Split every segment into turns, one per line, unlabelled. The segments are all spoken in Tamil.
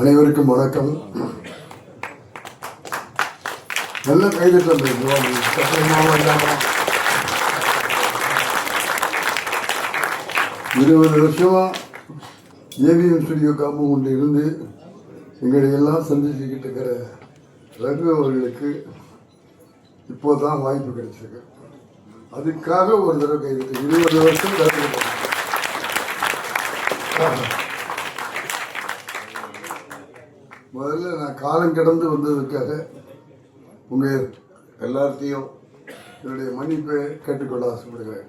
அனைவருக்கும் வணக்கம். நல்ல கைது இருபது வருஷமா ஏவிஎம் ஸ்டுடியோ காம்பவுண்டில் இருந்து எங்களை எல்லாம் சந்திச்சுக்கிட்டு இருக்கிற ரகு அவர்களுக்கு இப்போதான் வாய்ப்பு கிடைச்சிருக்கு. அதுக்காக ஒரு தடவை கைது இருபது வருஷம் காத்துக்கிட்டோம். முதல்ல நான் காலம் கடந்து வந்ததுக்காக உங்கள் எல்லார்த்தையும் என்னுடைய மன்னிப்பை கேட்டுக்கொள்ள ஆசைப்படுகிறேன்.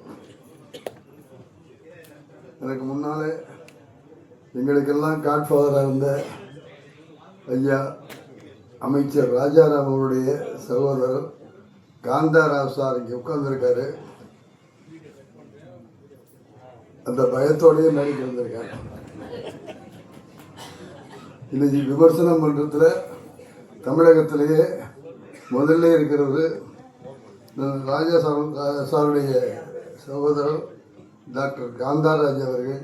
எனக்கு முன்னாலே எங்களுக்கெல்லாம் காட்ஃபாதராக இருந்த ஐயா அமைச்சர் ராஜாராம் அவருடைய சகோதரர் காந்தாராவ் சார் இங்கே உட்கார்ந்துருக்காரு. அந்த பயத்தோடையே மேடைக்கு வந்திருக்காரு. இன்னைக்கு விமர்சனம் மன்றத்தில் தமிழகத்திலேயே முதல்ல இருக்கிறது ராஜா சார் சாருடைய சகோதரர் டாக்டர் காந்தாராஜ் அவர்கள்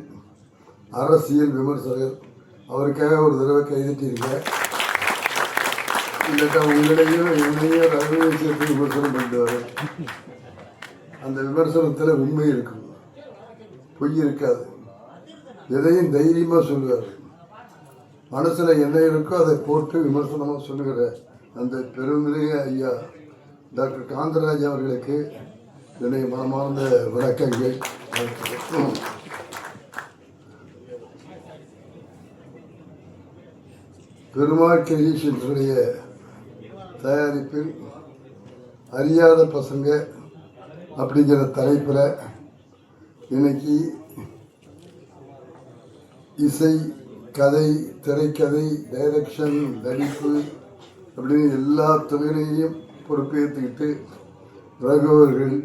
அரசியல் விமர்சகர். அவருக்காக ஒரு தடவை கைதிட்டிருக்கேன் இல்லட்டா உங்களையும் என்னையும் ரகுவை சேர்த்து விமர்சனம் பண்ணுவார் அந்த விமர்சனத்தில் உண்மை இருக்கும். பொய் இருக்காது. எதையும் தைரியமாக சொல்லுவார். மனசில் என்ன இருக்கோ அதை போட்டு விமர்சனமாக சொல்லுகிற அந்த பெருமிக ஐயா டாக்டர் காந்தராஜ் அவர்களுக்கு என்னுடைய மனமார்ந்த விளக்கங்கள் பெருமாள் கிரியேஷன்ஸுடைய தயாரிப்பில் அறியாத பசங்க அப்படிங்கிற தலைப்பில் இன்னைக்கு இசை கதை திரைக்கதை டைரக்ஷன் நடிப்பு அப்படின்னு எல்லா துறையிலையும் பொறுப்பேற்றுக்கிட்டு ரகுவர்கள்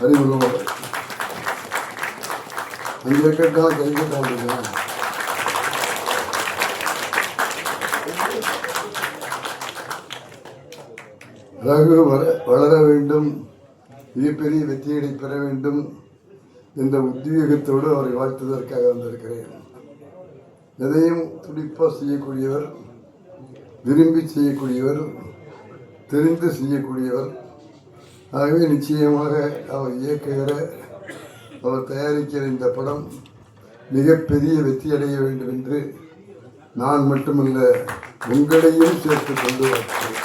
அறிமுகம் அங்கே கேட்டால் கை கேட்டால் ரகு வள வளர வேண்டும் மிகப்பெரிய வெற்றியடை பெற வேண்டும் என்ற உத்வேகத்தோடு அவரை வாழ்த்துவதற்காக வந்திருக்கிறேன். எதையும் துடிப்பாக செய்யக்கூடியவர் விரும்பி செய்யக்கூடியவர் தெரிந்து செய்யக்கூடியவர் ஆகவே நிச்சயமாக அவர் இயக்குகிற அவர் தயாரிக்கிற இந்த படம் மிகப்பெரிய வெற்றி அடைய வேண்டும் என்று நான் மட்டுமல்ல உங்களையும் சேர்த்து கொண்டு வருகிறேன்.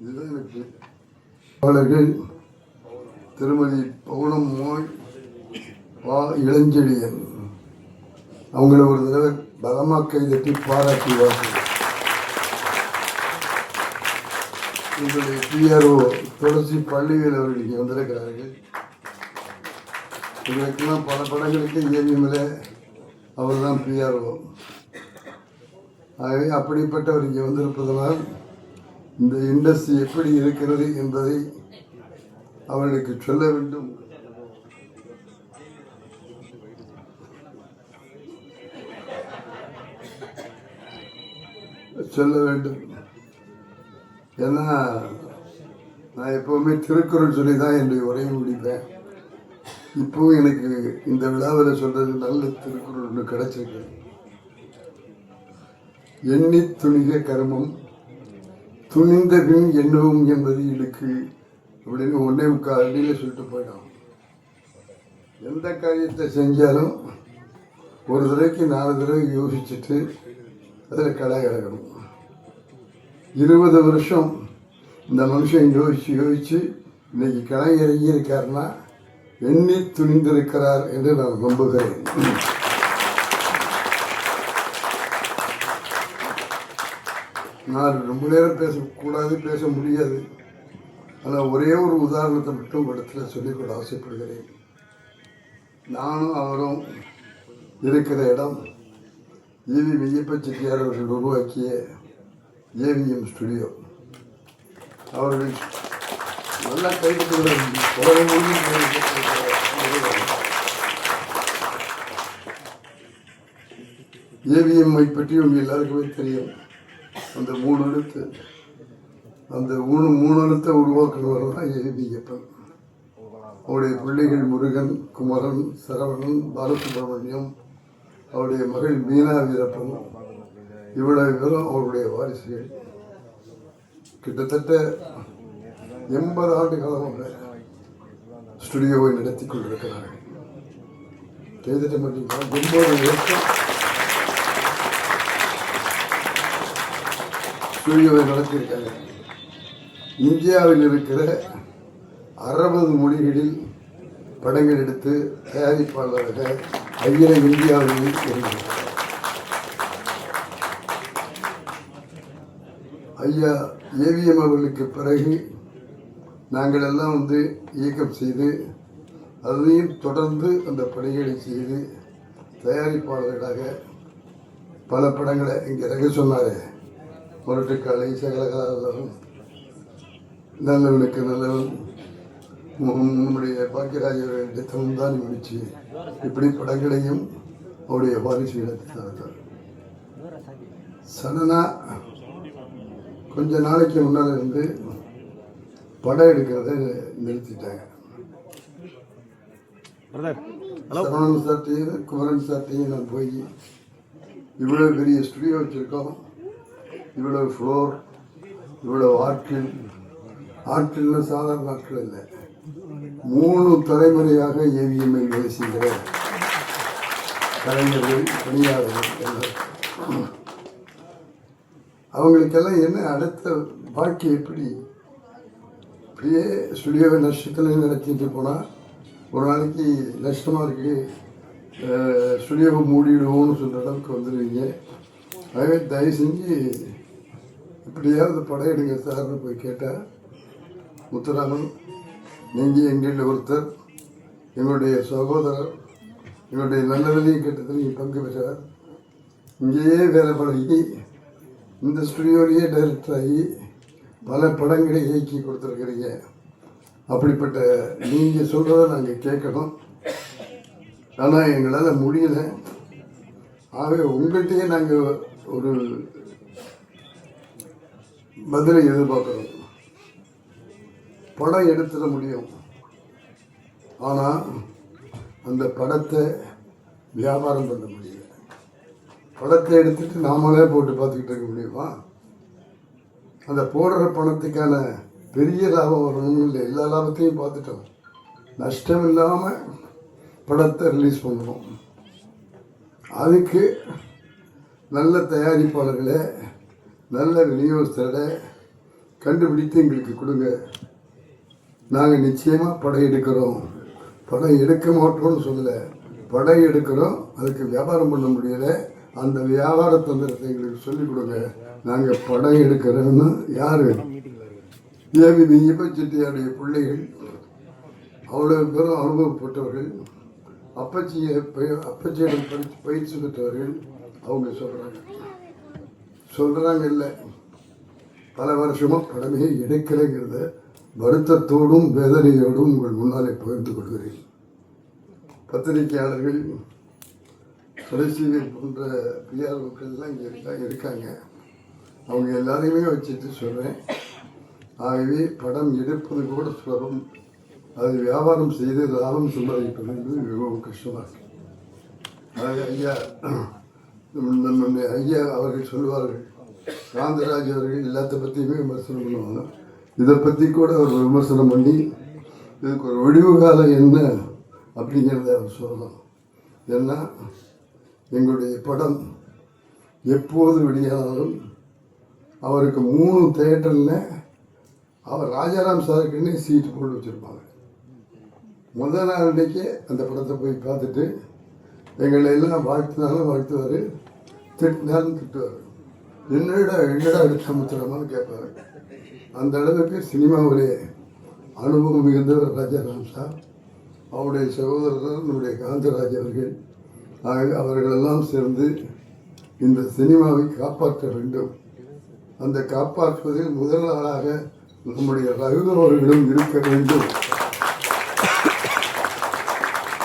இதுதான் எனக்கு அவர்கள் திருமதி பவுனம் மோய் வா இளஞ்செழியன். அவங்கள ஒரு தடவை பலமாக கைதட்டி பாராட்டி உங்களுடைய பிஆர்ஓ துளசி பள்ளிகள் அவர்கள் இங்கே வந்திருக்கிறார்கள். எங்களுக்கெல்லாம் பல படங்களுக்கு ஏவிஎம்ல அவர் தான் பிஆர்ஓ ஆகவே அப்படிப்பட்டவர் இங்கே வந்திருப்பதனால் இந்த இண்டஸ்ட்ரி எப்படி இருக்கிறது என்பதை அவர்களுக்கு சொல்ல வேண்டும். சொல்ல வேண்டும். ஏன்னா நான் எப்பவுமே திருக்குறள் சொல்லி தான் என்னுடைய உரையை முடிப்பேன். இப்போவும் எனக்கு இந்த விழாவில் சொல்றது நல்ல திருக்குறள் ஒன்று கிடைச்சிருக்கு. எண்ணி துணிக கர்மம். துணிந்த பின் எண்ணவும் என்பது இழுக்கு அப்படின்னு ஒன்றே முக்கால் அடியில் சொல்லிட்டு போயிடும். எந்த காரியத்தை செஞ்சாலும் ஒரு தடவைக்கு நாலு தடவை யோசிச்சுட்டு அதில் கடை கிடக்கணும் இருபது வருஷம் இந்த மனுஷன் யோசிச்சு யோசிச்சு இன்னைக்கு கடை இறங்கியிருக்காருன்னா எண்ணி துணிந்திருக்கிறார் என்று நான் நம்புகிறேன். நான் ரொம்ப நேரம் பேசக்கூடாது பேச முடியாது. ஆனால் ஒரே ஒரு உதாரணத்தை மட்டும் இடத்துல சொல்லிக்கொள்ள ஆசைப்படுகிறேன். நானும் அவரும் இருக்கிற இடம் ஈவி மெய்யப்ப செட்டியார் அவர்கள் உருவாக்கிய ஏவிஎம் ஸ்டுடியோ. அவர்கள் நல்லா கைப்பற்றுகிறார் ஏவிஎம்ஐ பற்றி உங்க எல்லாருக்குமே தெரியும். அந்த மூணு எழுத்து. அந்த மூணு மூணு எழுத்தை உருவாக்குனவர் தான் எழுதியப்பன் அவருடைய பிள்ளைகள் முருகன் குமரன் சரவணன் பாலசுப்ரமணியம் அவருடைய மகள் மீனா வீரப்பன். இவ்வளவு பேரும் அவருடைய வாரிசுகள். கிட்டத்தட்ட எண்பது ஆண்டு காலமாக ஸ்டுடியோவை நடத்தி கொண்டிருக்கிறார்கள். செய்துட்டு மட்டும் எண்பது வருஷம் ஸ்டுடியோவை நடத்தியிருக்காங்க இந்தியாவில் இருக்கிற அறுபது மொழிகளில் படங்கள் எடுத்து தயாரிப்பாளராக அகில இந்தியாவில் இருந்தார் ஐயா ஏவிஎம் அவர்களுக்கு பிறகு நாங்கள் எல்லாம் வந்து இயக்கம் செய்து அதையும் தொடர்ந்து அந்த பணிகளை செய்து தயாரிப்பாளர்களாக பல படங்களை இங்கே ரக சொன்னாரே. முரட்டுக்காலை சகலகலாவலம் நல்லவனுக்கு நல்லவன் நம்முடைய பாக்கியராஜ அவர்களிடத்திலும் தான் முடிச்சு இப்படி படங்களையும் அவருடைய வாரிசு இடத்தில் சடனா கொஞ்ச நாளைக்கு முன்னால் இருந்து படம் எடுக்கிறத நிறுத்திட்டாங்க. சரவணன் சார்ட்டையும் குமரன் சார்ட்டையும் நான் போய் இவ்வளோ பெரிய ஸ்டுடியோ வச்சுருக்கோம். இவ்வளோ ஃப்ளோர் இவ்வளோ ஆட்கள் ஆட்கள்னு சாதாரண ஆட்கள் இல்லை. மூணு தலைமுறையாக ஏவிஎம்ஐ வேலை செய்கிற கலைஞர்கள் பணியாளர்கள் அவங்களுக்கெல்லாம் என்ன அடுத்த வாழ்க்கை எப்படி? அப்படியே ஸ்டுடியோவை நஷ்டத்தில் நடத்திட்டு போனால் ஒரு நாளைக்கு நஷ்டமாக இருக்கு. ஸ்டுடியோவை மூடிடுவோம்னு சொல்கிற அளவுக்கு வந்துடுவீங்க ஆகவே தயவு செஞ்சு இப்படியாவது படம் எடுங்க சார்னு போய் கேட்டால் முத்துராமன் நீங்கள் எங்களில் ஒருத்தர் எங்களுடைய சகோதரர் எங்களுடைய நல்லதிலையும் கெட்டதிலையும் பங்கு பெற்றார். இங்கேயே வேலை பழகி இந்த ஸ்டுடியோலேயே டைரக்டர் ஆகி பல படங்களை இயக்கி கொடுத்துருக்கிறீங்க. அப்படிப்பட்ட நீங்கள் சொல்கிறத நாங்கள் கேட்கணும். ஆனால் எங்களால் முடியல. ஆகவே உங்கள்கிட்டயே நாங்கள் ஒரு பதிலை எதிர்பார்க்கணும் படம் எடுத்துட முடியும். ஆனால் அந்த படத்தை வியாபாரம் பண்ண முடியல. படத்தை எடுத்துட்டு நாமளே போட்டு பார்த்துக்கிட்டு இருக்க முடியுமா? அந்த போடுற பணத்துக்கான பெரிய லாபம் வரணும்னு இல்லை. எல்லா லாபத்தையும் பார்த்துட்டோம். நஷ்டம் இல்லாமல் படத்தை ரிலீஸ் பண்ணுவோம். அதுக்கு நல்ல தயாரிப்பாளர்களை நல்ல விநியோகஸ்தரை கண்டுபிடித்து எங்களுக்கு கொடுங்க. நாங்கள் நிச்சயமாக படம் எடுக்கிறோம். படம் எடுக்க மாட்டோம்னு சொல்லலை. படம் எடுக்கிறோம். அதுக்கு வியாபாரம் பண்ண முடியலை. அந்த வியாபார தந்திரத்தை எங்களுக்கு சொல்லிக் கொடுங்க. நாங்கள் படம் எடுக்கிறோன்னு யார்? ஏவி நீயப்ப செட்டியாருடைய பிள்ளைகள். அவ்வளோ பேரும் அனுபவப்பட்டவர்கள். அப்பச்சியை பய- அப்பச்சியிடம் படித்து பயிற்சி பெற்றவர்கள். அவங்க சொல்கிறாங்க சொல்கிறாங்க இல்லை. பல வருஷமும் படமே எடுக்கலைங்கிறத வருத்தத்தோடும் வேதனையோடும் உங்கள் முன்னாலே பகிர்ந்து கொள்கிறேன். பத்திரிகையாளர்கள் கடைசிகள் போன்ற பிஆர் மக்கள்லாம் இங்கே இருக்கா இருக்காங்க. அவங்க எல்லாரையுமே வச்சுட்டு சொல்கிறேன் ஆகவே படம் எடுப்பது கூட சுலபம். அது வியாபாரம் செய்து லாபம் சம்பாதிப்பது என்பது மிகவும் கஷ்டமாக இருக்கு. ஐயா நம்முடைய ஐயா அவர்கள் சொல்லுவார்கள். காந்தராஜ் அவர்கள் எல்லாத்த பற்றியுமே விமர்சனம் பண்ணுவாங்க. இதை பற்றி கூட அவர் விமர்சனம் பண்ணி இதுக்கு ஒரு விடிவு காலம் என்ன அப்படிங்கிறத அவர் சொல்லலாம். ஏன்னா எங்களுடைய படம் எப்போது வெளியானாலும் அவருக்கு மூணு தேட்டரில் அவர் ராஜாராம் சாருக்குன்னே சீட்டு போட்டு வச்சுருப்பாங்க. முதல் நாள் அன்றைக்கே அந்த படத்தை போய் பார்த்துட்டு எங்களை எல்லாம் வாழ்த்தினாலும் வாழ்த்துவார். திட்டினாலும் திட்டுவார். என்னடா என்னடா அடுத்த முத்திரமான்னு கேட்பாரு. அந்த அளவுக்கு சினிமாவிலே அனுபவம் மிகுந்தவர் ராஜாராம் சார். அவருடைய சகோதரர் நம்முடைய காந்தராஜ் அவர்கள். ஆக அவர்களெல்லாம் சேர்ந்து இந்த சினிமாவை காப்பாற்ற வேண்டும். அந்த காப்பாற்றுவதில் முதல் ஆளாக நம்முடைய ரகுதர் அவர்களும் இருக்க வேண்டும்.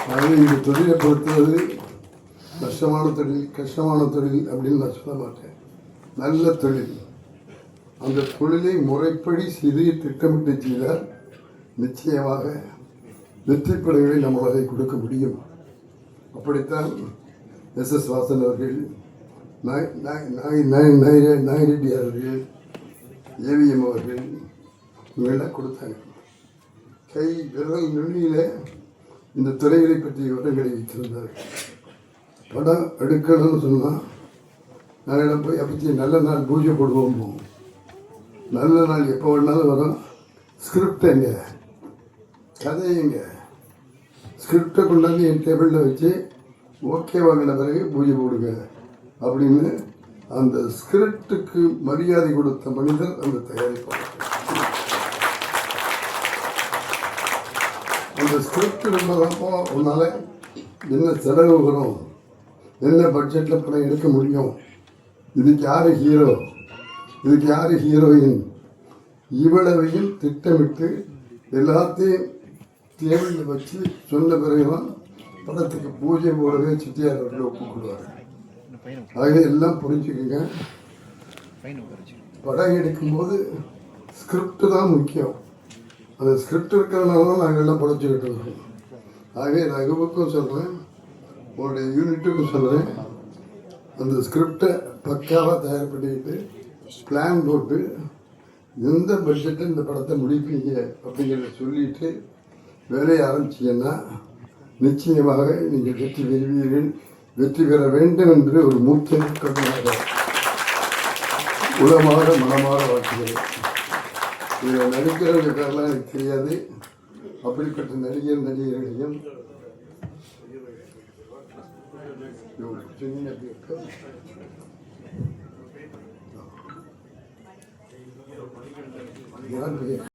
அதை இங்கு தொழிலை பொறுத்தவரை கஷ்டமான தொழில் கஷ்டமான தொழில் அப்படின்னு நான் சொல்ல மாட்டேன். நல்ல தொழில். அந்த தொழிலை முறைப்படி செய்து திட்டமிட்டு செய்தால் நிச்சயமாக வெற்றி படங்களை நம்மளால் கொடுக்க முடியும். அப்படித்தான் எஸ் எஸ் வாசன் அவர்கள் நாய் நாய் நாய் நாய் நாய் நாயிரெட்டி அவர்கள் ஏவிஎம் அவர்கள் இவங்கெல்லாம் கொடுத்தாங்க. கை விரல் நுனியில இந்த துறைகளை பற்றிய விவரங்களை வைத்திருந்தார்கள். படம் எடுக்கணும்னு சொன்னால் நாங்கள் போய் அப்படி நல்ல நாள் பூஜை போடுவோம் போவோம். நல்ல நாள் எப்போ வேணாலும் வரும். ஸ்கிரிப்ட் எங்க? கதை எங்க? ஸ்கிரிப்டை கொண்டாந்து என் டேபிளில் வச்சு ஓகே வாங்கின பிறகு பூஜை போடுங்க. அப்படின்னு அந்த ஸ்கிரிப்டுக்கு மரியாதை கொடுத்த மனிதர் அந்த தயாரிப்பாளர். அந்த ஸ்கிரிப்ட் இருந்ததப்போ உன்னால் என்ன செலவு வரும்? என்ன பட்ஜெட்டில் படம் எடுக்க முடியும்? இதுக்கு யார் ஹீரோ இதுக்கு யார் ஹீரோயின் இவ்வளவையும் திட்டமிட்டு எல்லாத்தையும் டேபிளில் வச்சு சொன்ன பிறகுதான் படத்துக்கு பூஜை போடவே சித்தியார் அவர்கள் ஒப்புக்கொள்வார். ஆகவே எல்லாம் புரிஞ்சுக்கோங்க. படம் எடுக்கும்போது ஸ்கிரிப்ட் தான் முக்கியம். அந்த ஸ்கிரிப்ட் இருக்கிறனால தான் நாங்கள் எல்லாம் படைச்சிக்கிட்டு இருக்கோம். ஆகவே ரகுவுக்கும் சொல்கிறேன் உங்களுடைய யூனிட்டுக்கு சொல்கிறேன் அந்த ஸ்கிரிப்டை பக்காவாக தயார் பண்ணிக்கிட்டு பிளான் போட்டு எந்த பட்ஜெட்டில் இந்த படத்தை முடிப்பீங்க அப்படிங்கிறத சொல்லிட்டு வேலையை ஆரம்பிச்சிங்கன்னா நிச்சயமாக நீங்கள் வெற்றி பெறுவீர்கள். வெற்றி பெற வேண்டும் என்று ஒரு மூத்த கடமையாக உளமாக மனமாக வாழ்த்துகிறேன். இதில் நடிக்கிறவங்க பேரெல்லாம் எனக்கு தெரியாது. அப்படிப்பட்ட நடிகர் நடிகர்களையும் சொன்னீங்க அப்படி இருக்கா? யார் பெயர்